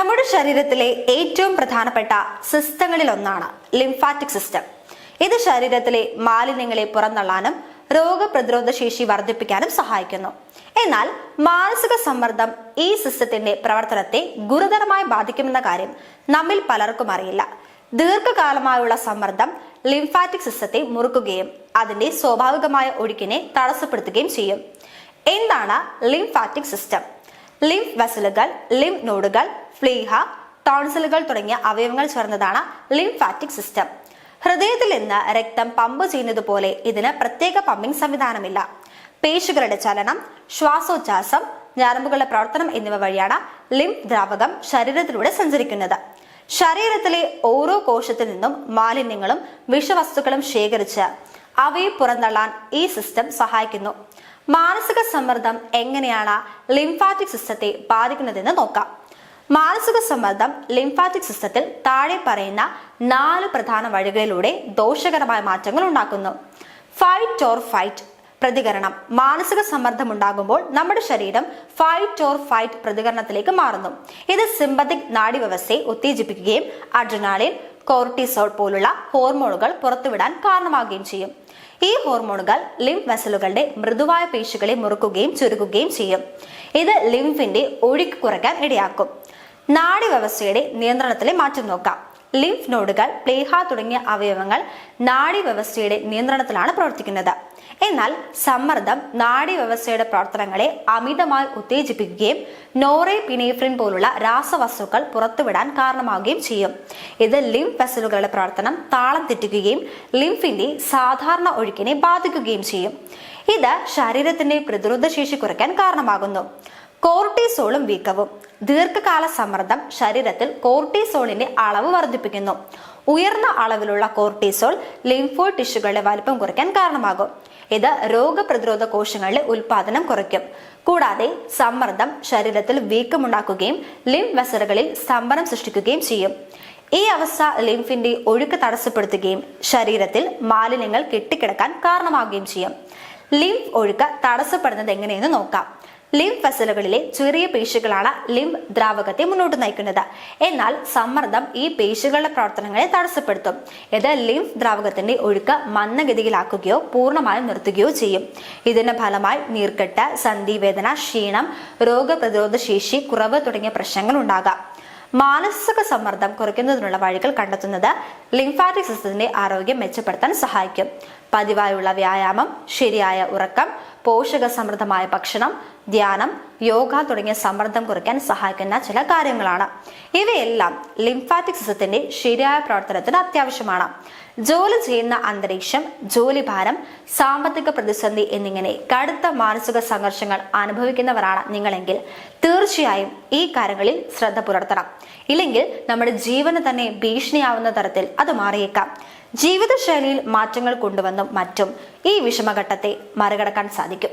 നമ്മുടെ ശരീരത്തിലെ ഏറ്റവും പ്രധാനപ്പെട്ട സിസ്റ്റങ്ങളിൽ ഒന്നാണ് ലിംഫാറ്റിക് സിസ്റ്റം. ഇത് ശരീരത്തിലെ മാലിന്യങ്ങളെ പുറന്തള്ളാനും രോഗപ്രതിരോധ ശേഷി വർദ്ധിപ്പിക്കാനും സഹായിക്കുന്നു. എന്നാൽ മാനസിക സമ്മർദ്ദം ഈ സിസ്റ്റത്തിന്റെ പ്രവർത്തനത്തെ ഗുരുതരമായി ബാധിക്കുമെന്ന കാര്യം നമ്മിൽ പലർക്കും അറിയില്ല. ദീർഘകാലമായുള്ള സമ്മർദ്ദം ലിംഫാറ്റിക് സിസ്റ്റത്തെ മുറുക്കുകയും അതിന്റെ സ്വാഭാവികമായ ഒഴുക്കിനെ തടസ്സപ്പെടുത്തുകയും ചെയ്യും. എന്താണ് ലിംഫാറ്റിക് സിസ്റ്റം? ലിംഫ് വെസലുകൾ ലിം നോഡുകൾ ഫ്ലീഹ ടോൺസിലുകൾ തുടങ്ങിയ അവയവങ്ങൾ ചേർന്നതാണ് ലിംഫാറ്റിക് സിസ്റ്റം. ഹൃദയത്തിൽ നിന്ന് രക്തം പമ്പ് ചെയ്യുന്നതുപോലെ ഇതിന് പ്രത്യേക പമ്പിംഗ് സംവിധാനമില്ല. പേശികളുടെ ചലനം ശ്വാസോച്ഛാസം ഞരമ്പുകളുടെ പ്രവർത്തനം എന്നിവ വഴിയാണ് ലിംഫ് ദ്രാവകം ശരീരത്തിലൂടെ സഞ്ചരിക്കുന്നത്. ശരീരത്തിലെ ഓരോ കോശത്തിൽ നിന്നും മാലിന്യങ്ങളും വിഷവസ്തുക്കളും ശേഖരിച്ച് അവയെ പുറന്തള്ളാൻ ഈ സിസ്റ്റം സഹായിക്കുന്നു. മാനസിക സമ്മർദ്ദം എങ്ങനെയാണ് ലിംഫാറ്റിക് സിസ്റ്റത്തെ ബാധിക്കുന്നതെന്ന് നോക്കാം. മാനസിക സമ്മർദ്ദം ലിംഫാറ്റിക് സിസ്റ്റത്തിൽ താഴെ പറയുന്ന നാല് പ്രധാന വഴികളിലൂടെ ദോഷകരമായ മാറ്റങ്ങൾ ഉണ്ടാക്കുന്നു. ഫൈറ്റ് ഓർ ഫൈറ്റ് പ്രതികരണം. മാനസിക സമ്മർദ്ദം ഉണ്ടാകുമ്പോൾ നമ്മുടെ ശരീരം ഫൈറ്റ് ഓർ ഫൈറ്റ് പ്രതികരണത്തിലേക്ക് മാറുന്നു. ഇത് സിമ്പതിക് നാഡീവ്യവസ്ഥയെ ഉത്തേജിപ്പിക്കുകയും അഡ്രിനാലിൻ കോർട്ടിസോൾ പോലുള്ള ഹോർമോണുകൾ പുറത്തുവിടാൻ കാരണമാകുകയും ചെയ്യും. ഈ ഹോർമോണുകൾ ലിംഫ് വെസലുകളുടെ മൃദുവായ പേശികളെ മുറുക്കുകയും ചുരുക്കുകയും ചെയ്യും. ഇത് ലിംഫിന്റെ ഒഴുക്ക് കുറയ്ക്കാൻ ഇടയാക്കും. നാഡി വ്യവസ്ഥയുടെ നിയന്ത്രണത്തിലെ മാറ്റം നോക്കാം. ലിംഫ് നോഡുകൾ പ്ലേഹ തുടങ്ങിയ അവയവങ്ങൾ നാഡീവ്യവസ്ഥയുടെ നിയന്ത്രണത്തിലാണ് പ്രവർത്തിക്കുന്നത്. എന്നാൽ സമ്മർദ്ദം നാഡീവ്യവസ്ഥയുടെ പ്രവർത്തനങ്ങളെ അമിതമായി ഉത്തേജിപ്പിക്കുകയും നോറെ പിനേഫ്രിൻ പോലുള്ള രാസവസ്തുക്കൾ പുറത്തുവിടാൻ കാരണമാവുകയും ചെയ്യും. ഇത് ലിംഫ് വെസലുകളുടെ പ്രവർത്തനം താളം തെറ്റിക്കുകയും ലിംഫിന്റെ സാധാരണ ഒഴുക്കിനെ ബാധിക്കുകയും ചെയ്യും. ഇത് ശരീരത്തിന്റെ പ്രതിരോധ ശേഷി കുറയ്ക്കാൻ കാരണമാകുന്നു. കോർട്ടിസോളും വീക്കവും. ദീർഘകാല സമ്മർദ്ദം ശരീരത്തിൽ കോർട്ടിസോളിന്റെ അളവ് വർദ്ധിപ്പിക്കുന്നു. ഉയർന്ന അളവിലുള്ള കോർട്ടിസോൾ ലിംഫോ ടിഷ്യൂകളുടെ വലിപ്പം കുറയ്ക്കാൻ കാരണമാകും. ഇത് രോഗപ്രതിരോധ കോശങ്ങളുടെ ഉൽപാദനം കുറയ്ക്കും. കൂടാതെ സമ്മർദ്ദം ശരീരത്തിൽ വീക്കമുണ്ടാക്കുകയും ലിം വെസറുകളിൽ സ്തംഭനം സൃഷ്ടിക്കുകയും ചെയ്യും. ഈ അവസ്ഥ ലിംഫിന്റെ ഒഴുക്ക് തടസ്സപ്പെടുത്തുകയും ശരീരത്തിൽ മാലിന്യങ്ങൾ കെട്ടിക്കിടക്കാൻ കാരണമാവുകയും ചെയ്യും. ലിംഫ് ഒഴുക്ക് തടസ്സപ്പെടുന്നത് എങ്ങനെയെന്ന് നോക്കാം. ലിംഫ് വെസലുകളിലെ ചെറിയ പേശികളാണ് ലിംഫ് ദ്രാവകത്തെ മുന്നോട്ട് നയിക്കുന്നത്. എന്നാൽ സമ്മർദ്ദം ഈ പേശികളുടെ പ്രവർത്തനങ്ങളെ തടസ്സപ്പെടുത്തും. ഇത് ലിംഫ് ദ്രാവകത്തിന്റെ ഒഴുക്ക് മന്ദഗതിയിലാക്കുകയോ പൂർണമായും നിർത്തുകയോ ചെയ്യും. ഇതിന്റെ ഫലമായി നീർക്കെട്ട് സന്ധിവേദന ക്ഷീണം രോഗപ്രതിരോധ ശേഷി കുറവ് തുടങ്ങിയ പ്രശ്നങ്ങൾ ഉണ്ടാകാം. മാനസിക സമ്മർദ്ദം കുറയ്ക്കുന്നതിനുള്ള വഴികൾ കണ്ടെത്തുന്നത് ലിംഫാറ്റിക് സിസ്റ്റത്തിന്റെ ആരോഗ്യം മെച്ചപ്പെടുത്താൻ സഹായിക്കും. പതിവായുള്ള വ്യായാമം ശരിയായ ഉറക്കം പോഷക സമൃദ്ധമായ ഭക്ഷണം ധ്യാനം യോഗ തുടങ്ങിയ സമ്മർദ്ദം കുറയ്ക്കാൻ സഹായിക്കുന്ന ചില കാര്യങ്ങളാണ്. ഇവയെല്ലാം ലിംഫാറ്റിക് സിസ്റ്റത്തിന്റെ ശരിയായ പ്രവർത്തനത്തിന് അത്യാവശ്യമാണ്. ജോലി ചെയ്യുന്ന അന്തരീക്ഷം ജോലി ഭാരം സാമ്പത്തിക പ്രതിസന്ധി എന്നിങ്ങനെ കടുത്ത മാനസിക സംഘർഷങ്ങൾ അനുഭവിക്കുന്നവരാണ് നിങ്ങളെങ്കിൽ തീർച്ചയായും ഈ കാര്യങ്ങളിൽ ശ്രദ്ധ പുലർത്തണം. ഇല്ലെങ്കിൽ നമ്മുടെ ജീവന് തന്നെ ഭീഷണിയാവുന്ന തരത്തിൽ അത് മാറിയേക്കാം. ജീവിതശൈലിയിൽ മാറ്റങ്ങൾ കൊണ്ടുവന്നും മറ്റും ഈ വിഷമഘട്ടത്തെ മറികടക്കാൻ സാധിക്കും.